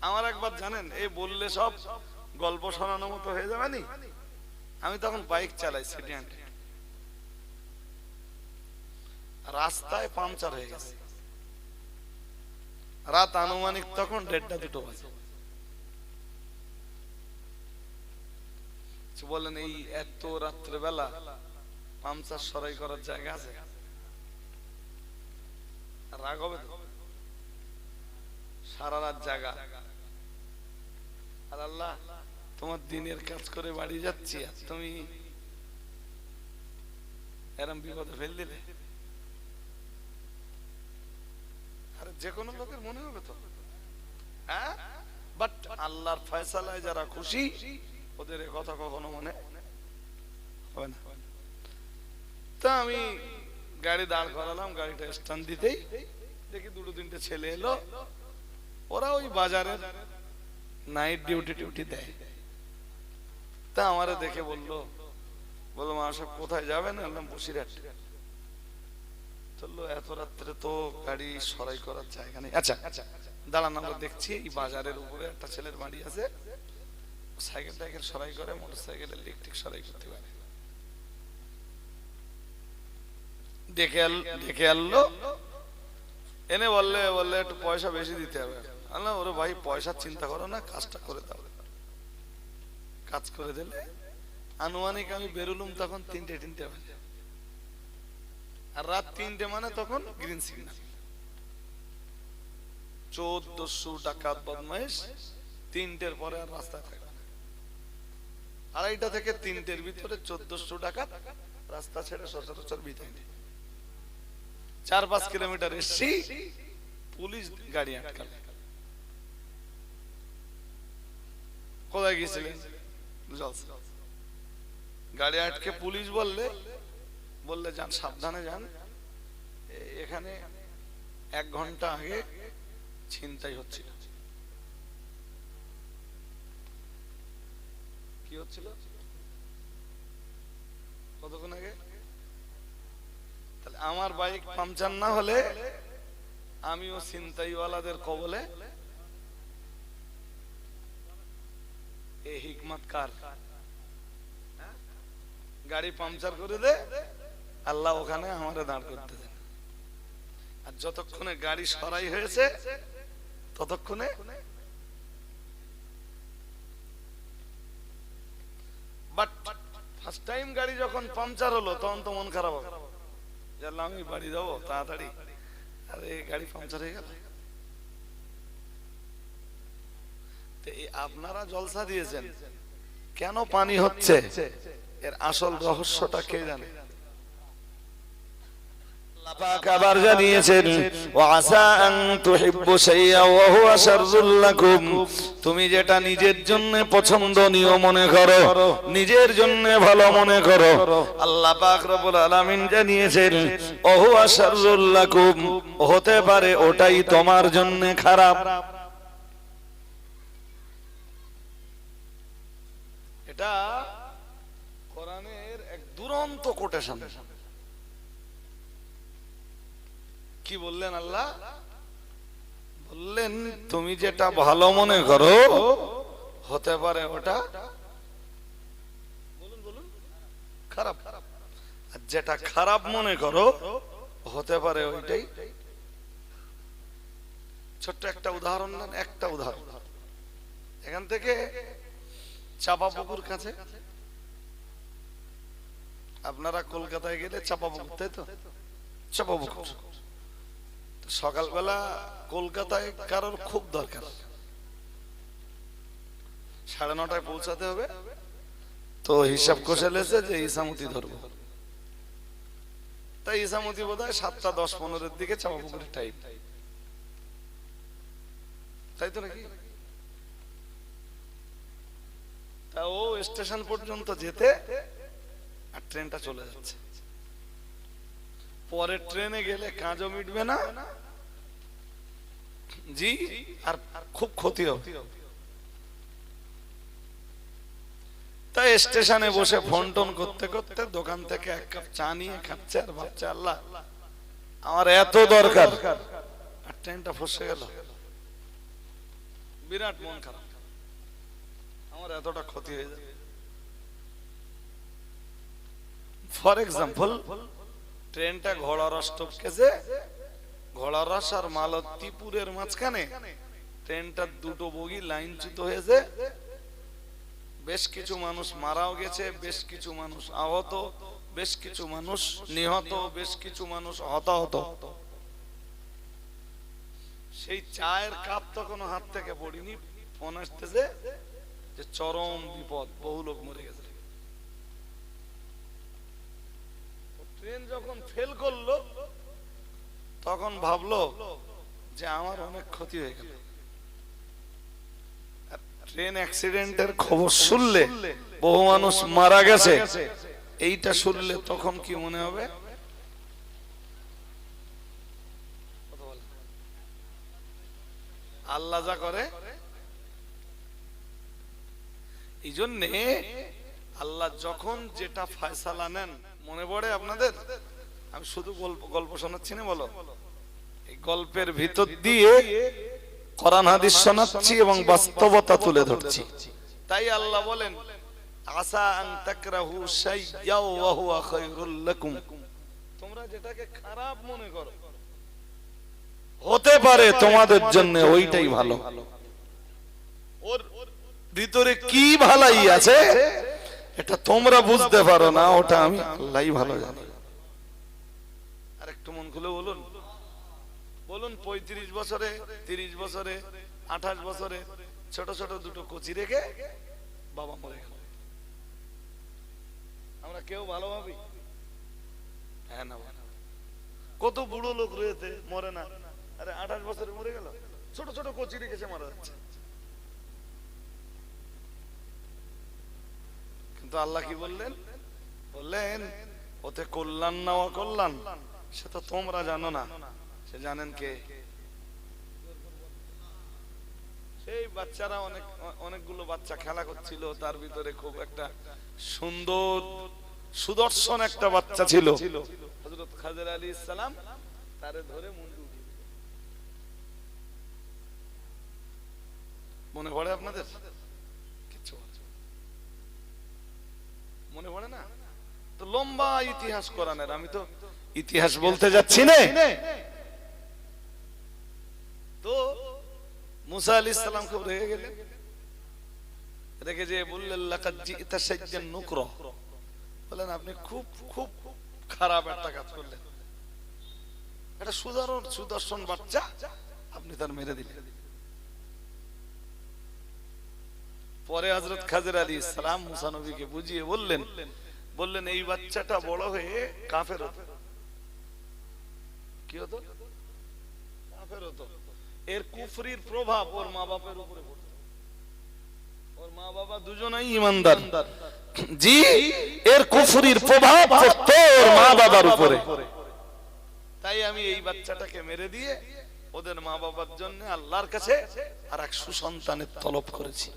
আমার একবার জানেন, এই বললে সব গল্প শোনানোর মতো হয়ে যাবে নি? আমি তখন বাইক চালাই সিটি রাস্তায় পাংচার হয়ে গেছে। রাত আনুমানিক তখন দেড়টা দুটো বাজে। বলেন এই এত রাত্রেবেলা পাংচার সরাই করার জায়গা আছে? রাগ হবে সারা রাত জায়গা আর আল্লাহ, তোমার দিনের কাজ করে বাড়ি যাচ্ছি, আর তুমি এরম বিপদে ফেল দিলে। আরে যে কোনো লোকের মনে হবে তো। হ্যাঁ? বাট আল্লাহর ফয়সালায় যারা খুশি, ওদের কথা কখনো মনে হবে না। তা আমি গাড়ি দাঁড় করালাম, গাড়িটা স্ট্যান্ড দিতেই দেখি দুটো তিনটে ছেলে এলো। ওরা ওই বাজারের নাইট ডিউটি টিউটি দেয়। তা আমারে দেখে বলল বলল, মা, সব কোথায় যাবেন? বললাম, বসিরহাট। চলল, এত রাত্রে তো গাড়ি সরাই করার জায়গা নেই। আচ্ছা দাঁড়ান, আমরা দেখছি এই বাজারের উপরে একটা ছেলের বাড়ি আছে। সাইকেল টাইকেল সরাই করে, মোটর সাইকেল ইলেকট্রিক সরাই করতে পারে। আল- আনলো। এনে বললে বললে, একটু পয়সা বেশি দিতে হবে। আল্লাহ, ওরে ভাই, পয়সার চিন্তা করো না, কাজটা করে দাও। কাজ করে দিলে আনুমানিক আমি বেরোলুম তখন তিনটে তিনটে বাজে। আর রাত তিনটে মানে তখন গ্রিন সিগন্যাল চোদ্দশো ডাকাত বদমাইশ, তিনটের পরে আর রাস্তায় থাকবে আড়াইটা থেকে তিনটের ভিতরে চোদ্দশো ডাকাত রাস্তা ছেড়ে সচরাচর বিদায় চার পাঁচ কিলোমিটার এসছি, পুলিশ গাড়ি আটকাল। কোথায় গিয়েছিলেন। গাড়ি আটকে পুলিশ বললে বললে, যান, সাবধানে যান। এখানে এক ঘণ্টা আগে ছিনতাই হচ্ছিল। কি হচ্ছিল? কতক্ষণ আগে? তাহলে আমার বাইক পাংচার না হলে আমিও ছিনতাইওয়ালাদের কবলে গাড়ি পাংচার করে দে, আল্লাহ ওখানে আমারে দাঁড় করতে দেন। আর যতক্ষণে গাড়ি সরাই হয়েছে, ততক্ষণে আমি বাড়ি যাব, তাড়াতাড়ি। আরে, গাড়ি পাংচার হয়ে গেল তো এই আপনারা জলসা দিয়েছেন। কেন পানি হচ্ছে? এর আসল রহস্যটা কে জানে? তুমি যেটা নিজের জন্য পছন্দনীয় মনে করো, নিজের জন্য ভালো মনে করো। আল্লাহ আলামিন জানিয়েছেন ওহু আশারুল হতে পারে ওটাই তোমার জন্য খারাপ এটা কোরআনের এক দুরন্ত কোটেশন কি বললেন আল্লাহ? বললেন, তুমি যেটা ভালো মনে করো, হতে পারে ওটা বলুন বলুন। খারাপ। আর যেটা খারাপ মনে করো, হতে পারে ওইটাই। ছোট্ট একটা উদাহরণ দেন একটা উদাহরণ। এখান থেকে চাপা পুকুর কাছে? আপনারা কলকাতায় গেলে চাপা পুকুর তাই তো? চাপা পুকুর সকালবেলা কলকাতায় কারোর খুব দরকার। সাড়ে নটায় পৌঁছাতে হবে। তো হিসাব কষে লেছে যে ইসামতি ধরবো। তাই ইসামতি বোধ হয় সাতটা দশ পনেরোর দিকে চাপা পুকুরের টাইম তাই তো নাকি তা ও স্টেশন পর্যন্ত যেতে আর ট্রেনটা চলে যাচ্ছে। পরে ট্রেনে গেলে কাজও মিটবে না। জি, আর খুব ক্ষতি হবে। তাই স্টেশনে বসে ফোন টোন করতে করতে দোকান থেকে এক কাপ চা নিয়ে খাচ্ছে আর ভাবছে, আল্লাহ, আমার এত দরকার। আর ট্রেনটা ফসে গেল। বিরাট মন খারাপ। আমার এতটা ক্ষতি হয়ে যাবে ফর এক্সাম্পল ট্রেনটা ঘোড়া রস টপকেছে ঘোড়া রস আর মালতীপুরের মাঝখানে ট্রেনটার দুটো বগি লাইনচ্যুত হয়েছে বেশ কিছু মানুষ মারাও গেছে, বেশ কিছু মানুষ আহত, বেশ কিছু মানুষ নিহত, বেশ কিছু মানুষ হতাহত। সেই চায়ের কাপ তো কোনো হাত থেকে পড়িনি, ফোন আসতেছে। যে চরম বিপদ, বহু লোক মরে গেছে। ট্রেন যখন ফেল করল, তখন ভাবলো যে আমার অনেক ক্ষতি হয়ে গেল। ট্রেন অ্যাক্সিডেন্টের খবর শুনলে বহু মানুষ মারা গেছে। এইটা শুনলে তখন কি মনে হবে? আল্লাহ যা করে এই জন্যে আল্লাহ যখন যেটা ফয়সালা নেন, মনে পড়ে আপনাদের? আমি শুধু গল্প গল্প শোনাচ্ছি না, বলো। এই গল্পের ভিতর দিয়ে কোরআন, হাদিস শোনাচ্ছি এবং বাস্তবতা তুলে ধরছি। তাই আল্লাহ বলেন, আসা আন তাকরাহু শাইয়্যাও ওয়া হুয়া খায়রুল লাকুম। তোমরা যেটাকে খারাপ মনে করো, হতে পারে তোমাদের জন্য ওইটাই ভালো। ভিতরে কি ভালাই আছে, এটা তোমরা বুঝতে পারো না, ওটা আমি আল্লাহই ভালো জানি। আর একটু মন খুলে বলুন। বলুন, পঁয়ত্রিশ বছরে, তিরিশ বছরে, আঠাশ বছরে, ছোট ছোট দুটো কচি রেখে বাবা মরে গেল। আমরা কেউ ভালো ভাবি? হ্যাঁ না কত বুড়ো লোক রয়েছে, মরে না। আরে আঠাশ বছরে মরে গেল। ছোট ছোট কচি রেখেছে মারা যাচ্ছে। কিন্তু আল্লাহ কি বললেন? বললেন, ওতে কল্যাণ না কল্যাণ সে তো তোমরা জানো না। সে জানেন কে? সেই বাচ্চারা অনেক, অনেকগুলো বাচ্চা খেলা করছিল। তার ভিতরে খুব একটা সুন্দর সুদর্শন একটা বাচ্চা ছিল। হযরত খাজর আলী ইসলাম তারে ধরে মুন্ডু মনে পড়ে আপনাদের? মনে পড়ে না? তো লম্বা ইতিহাস কোরআনের আমি তো ইতিহাস বলতে যাচ্ছি না। তো মুসা আলী ইসলাম খুব রেগে গেলেন। রেগে যে বললেন নুকরা। বলেন আপনি খুব খুব খারাপ একটা কাজ করলেন। একটা সুদারণ সুদর্শন বাচ্চা আপনি তার মেরে দিলেন। পরে হজরত খাজর আলী ইসলাম মুসা নবীকে বুঝিয়ে বললেন বললেন, এই বাচ্চাটা বড় হয়ে কাফের হতো। কি হতো? কাফের হতো। এর কুফরির প্রভাব ওর মা বাপের উপরে। আল্লাহর কাছে আর এক সুসন্তানের তলব করেছি।